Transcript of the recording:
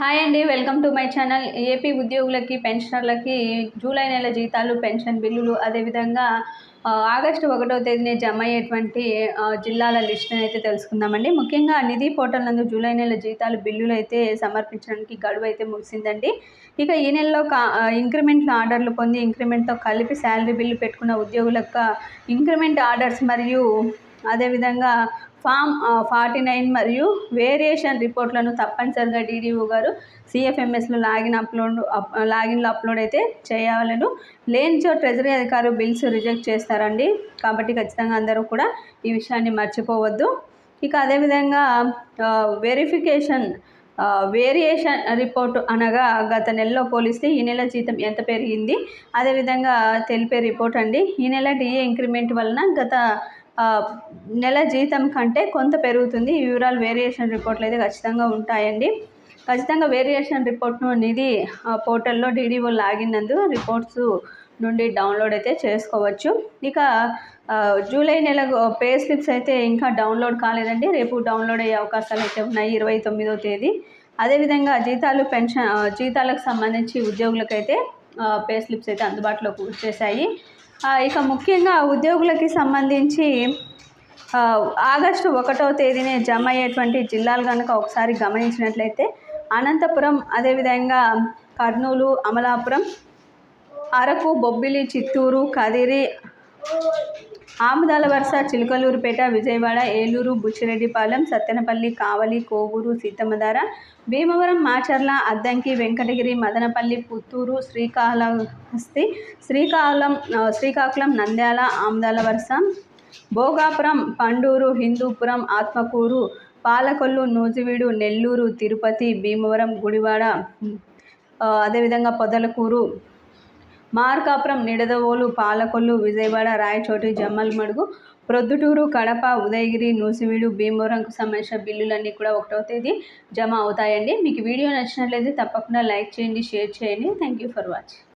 Hi అండి welcome to my channel. AP ఉద్యోగులకి పెన్షనర్లకి జూలై నెల జీతాలు పెన్షన్ బిల్లులు అదేవిధంగా ఆగస్టు ఒకటో తేదీన జమ అయ్యేటువంటి జిల్లాల లిస్ట్ని అయితే తెలుసుకుందామండి. ముఖ్యంగా నిధి పోర్టల్ నందు జూలై నెల జీతాలు బిల్లులు అయితే సమర్పించడానికి గడువు అయితే ముగిసిందండి. ఇక ఈ నెలలో కా ఇంక్రిమెంట్లు ఆర్డర్లు పొంది ఇంక్రిమెంట్తో కలిపి శాలరీ బిల్లు పెట్టుకున్న ఉద్యోగుల ఇంక్రిమెంట్ ఆర్డర్స్ మరియు అదేవిధంగా ఫామ్ ఫార్టీ నైన్ మరియు వేరియేషన్ రిపోర్ట్లను తప్పనిసరిగా డీడీఓ గారు సిఎఫ్ఎంఎస్లో లాగిన్ అప్లోడ్ లాగిన్లో అప్లోడ్ అయితే చేయాలను. లేనిచో ట్రెజరీ అధికారులు బిల్స్ రిజెక్ట్ చేస్తారండి. కాబట్టి ఖచ్చితంగా అందరూ కూడా ఈ విషయాన్ని మర్చిపోవద్దు. ఇక అదేవిధంగా వెరిఫికేషన్ వేరియేషన్ రిపోర్ట్ అనగా గత నెలలో పోలిస్తే ఈ నెల జీతం ఎంత పెరిగింది? అదేవిధంగా తెలిపే రిపోర్ట్ అండి. ఈ నెల డిఏ ఇంక్రిమెంట్ వలన గత నెల జీతం కంటే కొంత పెరుగుతుంది. ఈ వివరాలు వేరియేషన్ రిపోర్ట్లు అయితే ఖచ్చితంగా ఉంటాయండి. ఖచ్చితంగా వేరియేషన్ రిపోర్ట్ను నిధి పోర్టల్లో డీడీఓ లాగిన్ నందు రిపోర్ట్స్ నుండి డౌన్లోడ్ అయితే చేసుకోవచ్చు. ఇక జూలై నెల పే స్లిప్స్ అయితే ఇంకా డౌన్లోడ్ కాలేదండి. రేపు డౌన్లోడ్ అయ్యే అవకాశాలు అయితే ఉన్నాయి ఇరవై తొమ్మిదో తేదీ. అదేవిధంగా జీతాలు పెన్షన్ జీతాలకు సంబంధించి ఉద్యోగులకైతే పే స్లిప్స్ అయితే అందుబాటులోకి వచ్చేసాయి. ఇక ముఖ్యంగా ఉద్యోగులకి సంబంధించి ఆగస్టు ఒకటో తేదీనే జమ అయ్యేటువంటి జిల్లాలు కనుక ఒకసారి గమనించినట్లయితే అనంతపురం అదేవిధంగా కర్నూలు అమలాపురం అరకు బొబ్బిలి చిత్తూరు కదిరి ఆముదాల వరుస చిలుకలూరుపేట విజయవాడ ఏలూరు బుచ్చిరెడ్డిపాలెం సత్తెనపల్లి కావలి కోవూరు సీతమ్మధార భీమవరం మాచర్ల అద్దంకి వెంకటగిరి మదనపల్లి పుత్తూరు శ్రీకాళహస్తి శ్రీకాకుళం శ్రీకాకుళం నంద్యాల ఆముదాల వరుస భోగాపురం పండూరు హిందూపురం ఆత్మకూరు పాలకొల్లు నూజివీడు నెల్లూరు తిరుపతి భీమవరం గుడివాడ అదేవిధంగా పొదలకూరు మార్కాపురం నిడదవోలు పాలకొల్లు విజయవాడ రాయచోటి జమ్మలమడుగు ప్రొద్దుటూరు కడప ఉదయగిరి నూసివీడు భీమవరంకు సంబంధించిన బిల్లులన్నీ కూడా ఒకటో తేదీ జమ అవుతాయండి. మీకు వీడియో నచ్చినట్లయితే తప్పకుండా లైక్ చేయండి షేర్ చేయండి. Thank you for watching